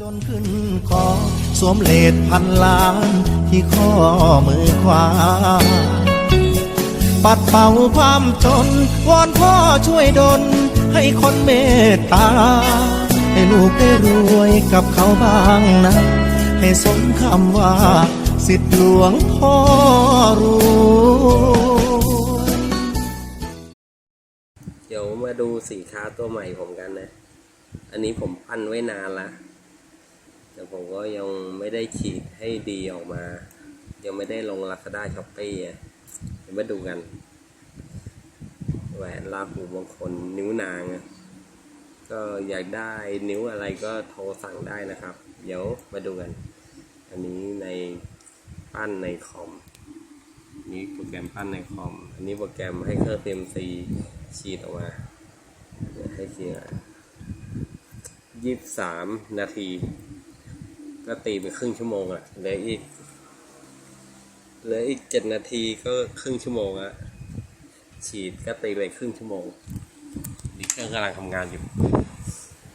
จนขึ้นคอสวมเลดพันล้านที่ข้อมือขวา ปัดเป่าความจน วอนพ่อช่วยดลให้คนเมตตา ให้ลูกได้รวยกับเขาบ้างนะ ให้สมคำว่า สิทธิหลวงพ่อรวยเดี๋ยวมาดูสินค้าตัวใหม่ผมกันนะ อันนี้ผมปั้นไว้นานละ แต่ผมก็ยังไม่ได้ฉีดให้ดีออกมา ยังไม่ได้ลง Lazada s h o p e e อะเดี๋ยวมาดูกัน แหวนลาหูมงคลนิ้วนาง ก็อยากได้นิ้วอะไรก็โทรสั่งได้นะครับ เดี๋ยวมาดูกัน อันนี้ในปั้นในคอมนี่โปรแกรมปั้นในคอม อันนี้โปรแกรมให้เครื่อง CNC ฉีดออกมาให้เขียยี่สามนาที ก็ตีไปครึ่งชั่วโมงอะเหลืออีกเหลืออีกเจ็ดนาทีก็ครึ่งชั่วโมงอะฉีดก็ตีไปครึ่งชั่วโมงนี่เครื่องกำลังทำงานอยู่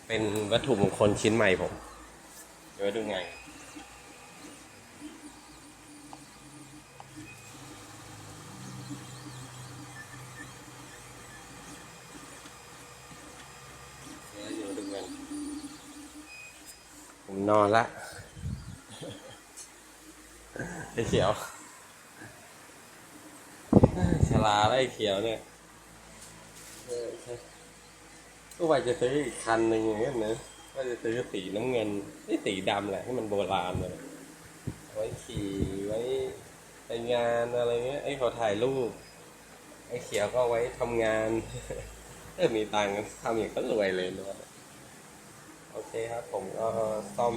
เป็นวัตถุมงคลชิ้นใหม่ผม เดี๋ยวดูไงเดี๋ยวอยู่ดูกันผมนอนละ ไอ้ เขียวฉลาไอ้เขียวเนี่ยก็ว่าจะซื้ออีกคันหนึ่งอย่างเงี้ยนะว่าจะซื้อสีน้ำเงินไอ้สีดำแหละให้มันโบราณเลยไว้ขี่ไว้ไปงานอะไรเงี้ยไอ้ขอถ่ายรูปไอ้เขียวก็ไว้ทำงานเออมีตังค์ทำอย่างก็รวยเลยนะโอเคครับ ผมก็ซ่อม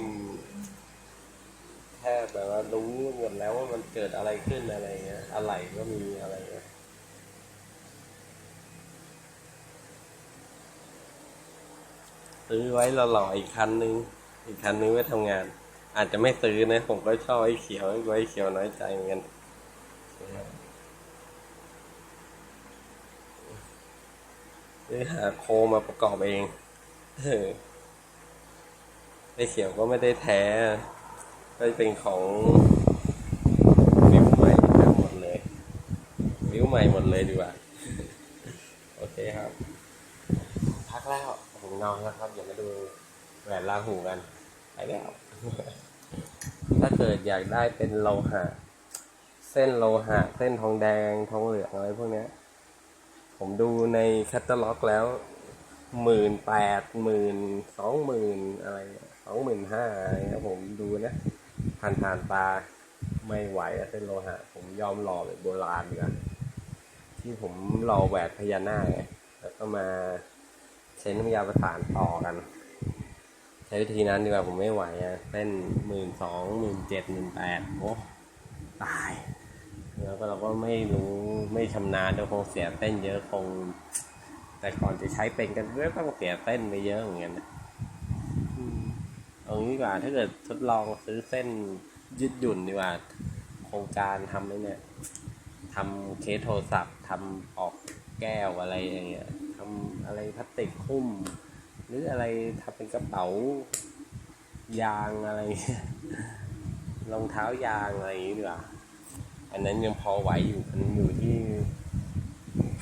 ทบแบบว่ารู้หมดแล้วว่ามันเกิดอะไรขึ้นอะไรเงี้ย อะไรก็มีอะไรเงี้ยซื้อไว้หล่อๆอีกคันนึง อีกคันนึงไว้ทำงาน อาจจะไม่ซื้อนะ ผมก็ชอบไอ้เขียวไอ้เขียวน้อยใจเหมือนกันหรือหาโคมาประกอบเองเออไอเขียวก็ไม่ได้แท้ ก็เป็นของวิวใหม่ทั้งหมดเลยวิวใหม่หมดเลยดีกว่า โอเคครับ พักแล้วผมนอนแล้วครับอย่ามาดูแหวนลาหูกันไปแล้ว ถ้าเกิดอยากได้เป็นโลหะ เส้นโลหะ เส้นทองแดงทองเหลืองอะไรพวกเนี้ยผมดูในแคตตาล็อกแล้วหมื่นแปดหมื่นสองหมื่นอะไรสองหมื่นห้าอะไรผมดูนะ ผ่านผ่านตาไม่ไหวอะเส้นโลหะ ผมยอมหล่อแบบโบราณดีกว่าที่ผมหล่อแหวนพญานาคไงแล้วก็มาใช้น้ำยาประสานต่อกัน ใช้วิธีนั้นดีกว่าผมไม่ไหวอะเส้นหมื่นสองหมื่นเจ็ดหมื่นแปดโอ้ตาย แล้วก็เราก็ไม่รู้ไม่ชำนาญเดี๋ยวคงเสียเต้นเยอะคง แต่ก่อนจะใช้เป็นกันก็ต้องเสียเต้นไปเยอะเหมือนกันนะอืม เอางี้ดีกว่า ถ้าเกิดทดลองซื้อเส้นยืดหยุ่นดีกว่า โครงการทำไอ้เนี่ยทำเคสโทรศัพท์ทำออกแก้วอะไรอย่างเงี้ยทำอะไรพลาสติกหุ้ม หรืออะไรทำเป็นกระเป๋ายางอะไรรองเท้ายางอะไรอย่างงี้ดีกว่าอันนั้นยังพอไหวอยู่มันอยู่ที่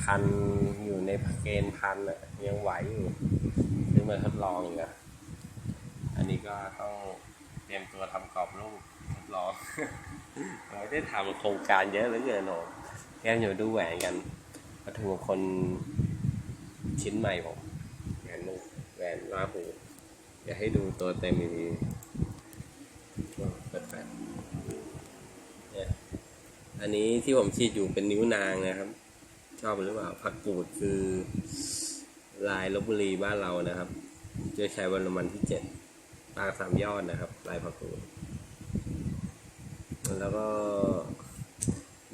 พันอยู่ในเกณฑ์พันอะยังไหวอยู่ซื้อมาทดลองอยู่อะ อันนี้ก็ต้องเตรียมตัวทำกรอบรูปทดลองเราได้ทำโครงการเยอะเหลือเกินหนูแก้มอยู่ดูแหวนกันวัตถุมงคลชิ้นใหม่ผมแหวนลูกแหวนราหูเดี๋ยวให้ดูตัวเต็มอีกทีเปิดแฟลชเนี่ยอันนี้ที่ผมฉีดอยู่เป็นนิ้วนางนะครับ ชอบหรือเปล่าผักกูดคือลายลบบุรีบ้านเรานะครับ เจะใช้วันละมันที่เจ็ด ปาสามยอดนะครับลายผักกูดแล้วก็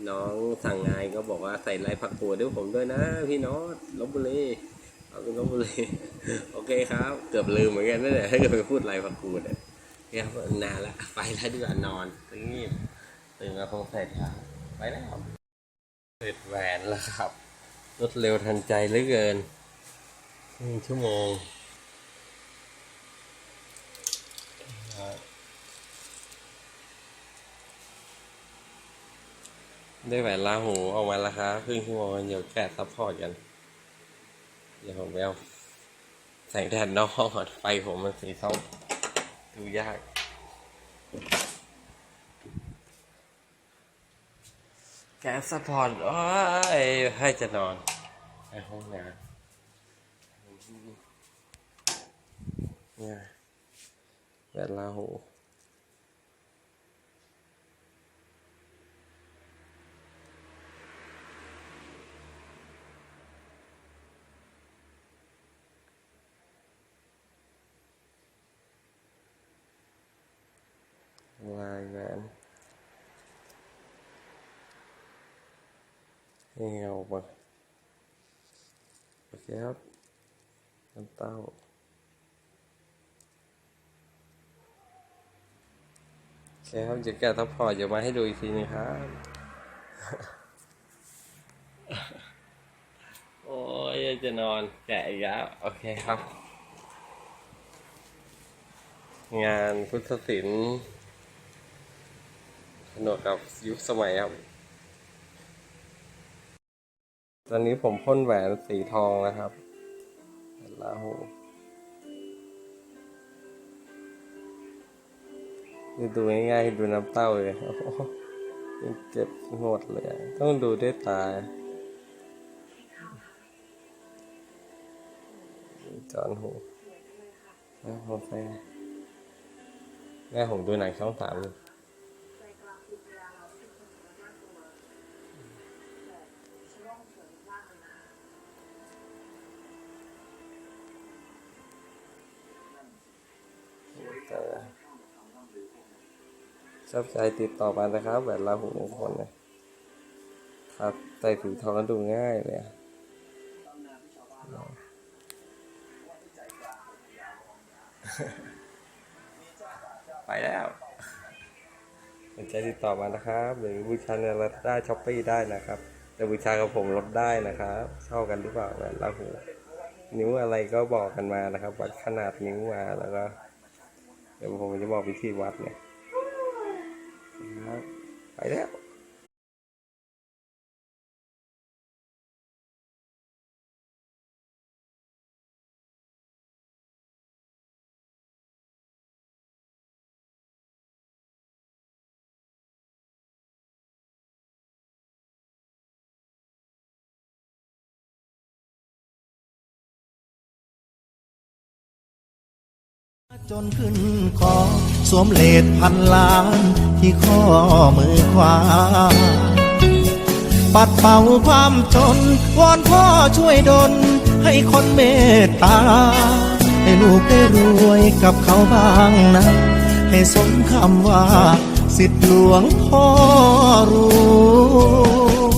น้องสั่งงานก็บอกว่าใส่ลายผักกูดด้วยผมด้วยนะ พี่น้องลบบุรีเอาเป็นลบบุรีโอเคครับ เกือบลืมเหมือนกันนั่นแหละถ้าเกิดไปพูดลายผักกูดเนี่ยครับนานละไปแล้วดีกว่านอนรีบตื่นมาคงเสร็จครับไปแล้วเสร็จแหวนแล้วครับรวดเร็วทันใจเหลือเกินหนึ่งชั่วโมง ครับได้แหวนลาหูออกมาแล้วครับครึ่งชั่วโมงเดี๋ยวแกะซัพพอร์ตกัน เดี๋ยวผมไปเอาแสงแดดนอกห้องก่อนไฟผมมันสีส้มดูยากแกะซัพพอร์ตโอ้ยให้จะนอนในห้องน้ำเนี่ย แหวนลาหูลายแหวนให้เงาไปโอเคครับเต้าโอเคครับเดี๋ยวแกะทับพอร์ตเดี๋ยวมาให้ดูอีกทีนึงครับ โอ้ยจะนอนแกะอีกแล้วโอเคครับ งานพุทธศิลป์ผนวกกับยุคสมัยครับ ตอนนี้ผมพ่นแหวนสีทองนะครับแหวนลาหู ดูดูง่ายๆดูน้ำเต้าเลยอ้โหยังเจ็บหดเลย ต้องดูด้วยตาจอนหูแล้วผมไปแม่ผมดูหนังช่องสามอยู่แต่ ชอบใจติดต่อมานะครับแบบลาหูมงคลนะครับใส่สีทองแล้วดูง่ายเลยไปแล้วสนใจติดต่อมานะครับ หรือบูชาในลาด้ช้อปปี้ได้นะครับแต่บูชากับผมลดได้นะครับเท่ากันหรือเปล่าแบบลาหูนิ้วอะไรก็บอกกันมานะครับ วัดขนาดนิ้วมาแล้วก็เดี๋ยวผมจะบอกวิธีวัดเนี่ย ไจนขึ้นคอสวมเลดพันล้านที่ข้อมือขวา ปัดเป่าความจน วอนพ่อช่วยดลให้คนเมตตา ให้ลูกได้รวยกับเขาบ้างนะ ให้สมคำว่า สิทธิหลวงพ่อรวย